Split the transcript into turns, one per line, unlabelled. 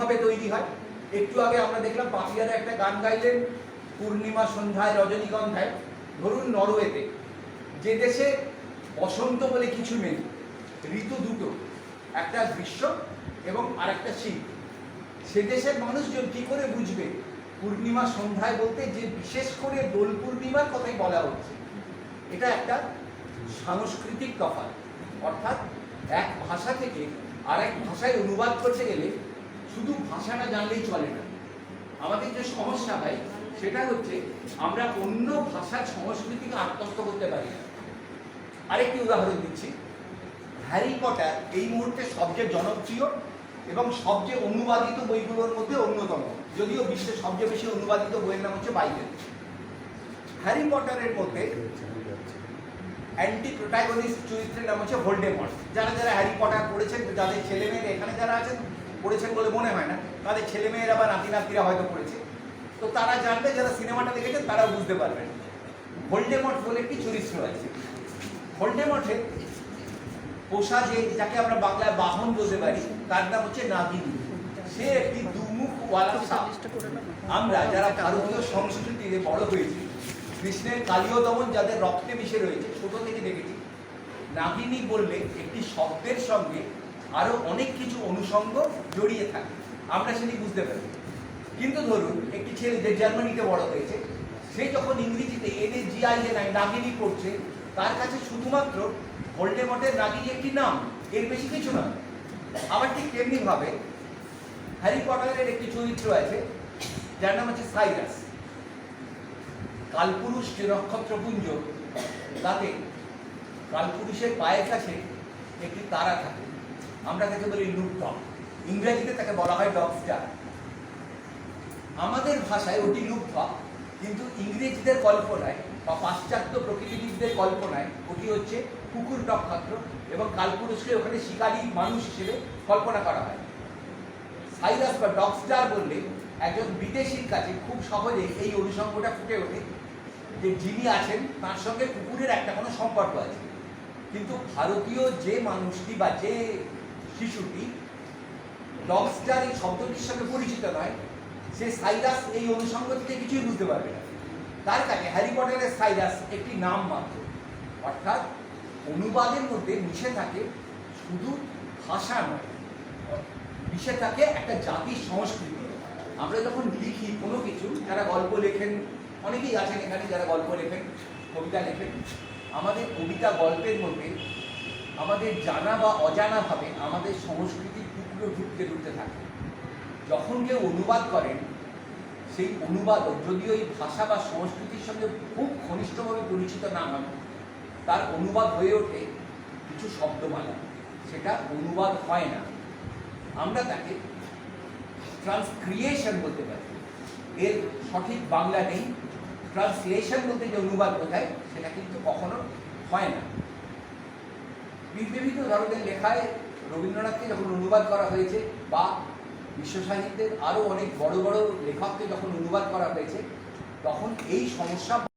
কীভাবে তৈরি হয়? একটু আগে আমরা দেখলাম পাপিয়ারা একটা গান গাইলেন পূর্ণিমা সন্ধ্যায় রজনীগন্ধায়, ধরুন নরওয়েতে। যে দেশে বসন্ত বলে কিছু নেই, ঋতু দুটো, একটা গ্রীষ্ম এবং আরেকটা শীত। সে দেশের মানুষজন কি করে বুঝবে? পূর্ণিমা সন্ধ্যায় বলতে যে বিশেষ করে দোল পূর্ণিমার কথাই বলা হচ্ছে। এটা একটা সাংস্কৃতিক তফাৎ। অর্থাৎ এক ভাষা থেকে আরেক ভাষায় অনুবাদ করতে গেলে শুধু ভাষাটা জানলেই চলে না। আমাদের যে সমস্যা হয় সেটা হচ্ছে আমরা অন্য ভাষার সংস্কৃতিকে আত্মস্থ করতে পারি না। আরেকটি উদাহরণ দিচ্ছি। হ্যারি পটার এই মুহূর্তে সবচেয়ে জনপ্রিয় এবং সবচেয়ে অনুবাদিত বইগুলোর মধ্যে অন্যতম। যদিও বিশ্বের সবচেয়ে বেশি অনুবাদিত বইয়ের নাম হচ্ছে বাইবেল। হ্যারি পটারের মধ্যে অ্যান্টি প্রোটাগনিস্ট চরিত্রের নাম হচ্ছে ভোল্ডেমর্ট। যারা যারা হ্যারি পটার পড়েছেন, যাদের ছেলে মেয়েরা এখানে যারা আছেন পড়েছেন বলে মনে হয় না। তাদের ছেলে মেয়েরা বা নাতি নাতিরা হয়তো পড়েছে। তো তারা জানবে, যারা সিনেমাটা দেখেছেন তারা বুঝতে পারবেন। ভোল্ডেমর্ট বলে একটি চরিত্র আছে। ভোল্ডেমর্টের পোষা যে, যাকে আমরা বাংলায় বাহন বলতে পারি, তার নাম হচ্ছে নাগিনী। সে একটি দুমুখওয়ালা সাপ। আমরা যারা ভারতীয় সংস্কৃতিতে বড় হয়েছি, কৃষ্ণের কালীয় দমন যাদের রক্তে মিশে রয়েছে, ছোট থেকে দেখেছি। নাগিনী বললে একটি শব্দের সঙ্গে আরও অনেক কিছু অনুষঙ্গ জড়িয়ে থাকে। আমরা সেটি বুঝতে পারি। কিন্তু ধরুন, একটি ছেলে যে জার্মানিতে বড় হয়েছে, সে যখন ইংরেজিতে এনে জিআই এ নাই নাগিনী পড়ছে, তার কাছে শুধুমাত্র হোল্ডে ভোল্ডেমটের নাগিনী একটি নাম, এর বেশি কিছু না আবার ঠিক তেমনি ভাবে হ্যারি পটারের একটি চরিত্র আছে, যার নাম হচ্ছে সাইরাস। কালপুরুষ যে নক্ষত্রপুঞ্জ, তাতে কালপুরুষের পায়ের কাছে একটি তারা থাকে। আমরা তাকে বলি লুপ ডগ ইংরেজিতে তাকে বলা হয় ডগ স্টার আমাদের ভাষায় ওটি লুপ্ত কিন্তু ইংরেজদের কল্পনায় বা পাশ্চাত্য প্রকৃতিবিদদের কল্পনায় ওটি হচ্ছে কুকুর নক্ষত্র এবং কালপুরুষকে ওখানে শিকারী মানুষ হিসেবে কল্পনা করা হয়। সাইরাস বা ডগ স্টার বললে একজন বিদেশির কাছে খুব সহজে এই অনুষঙ্গটা ফুটে ওঠে যে যিনি আছেন, তার সঙ্গে কুকুরের একটা কোনো সম্পর্ক আছে। কিন্তু ভারতীয় যে মানুষটি বা যে শিশুটি ডগ স্টার এই শব্দটির সঙ্গে পরিচিত নয়। সে সাইরাস এই অনুষঙ্গ থেকে কিছুই বুঝতে পারবে না। তার কাছে হ্যারি পটারের সাইরাস একটি নাম মাত্র। অর্থাৎ অনুবাদের মধ্যে মিশে থাকে শুধু ভাষা নয়, মিশে থাকে একটা জাতির সংস্কৃতি। আমরা যখন লিখি কোনো কিছু, যারা গল্প লেখেন, অনেকেই আছেন এখানে যারা গল্প লেখেন, কবিতা লেখেন, আমাদের কবিতা গল্পের মধ্যে আমাদের জানা বা অজানাভাবে আমাদের সংস্কৃতির টুকরো ঢুকতে ঢুকতে থাকে। যখন কেউ অনুবাদ করেন, সেই অনুবাদক যদিও ওই ভাষা বা সংস্কৃতির সঙ্গে খুব ঘনিষ্ঠভাবে পরিচিত না হন, তার অনুবাদ হয়ে ওঠে কিছু শব্দমালা। সেটা অনুবাদ হয় না। আমরা তাকে ট্রান্সক্রিয়েশন বলতে পারি। এর সঠিক বাংলা নেই। ট্রান্সলেশন বলতে যে অনুবাদ বোঝায়, সেটা কিন্তু কখনো হয় না। বিভিন্ন ধরনের লেখায় রবীন্দ্রনাথকে যখন অনুবাদ করা হয়েছে, বা বিশ্ব সাহিত্যের আরও অনেক বড় বড় লেখককে যখন অনুবাদ করা হয়েছে, তখন এই সমস্যা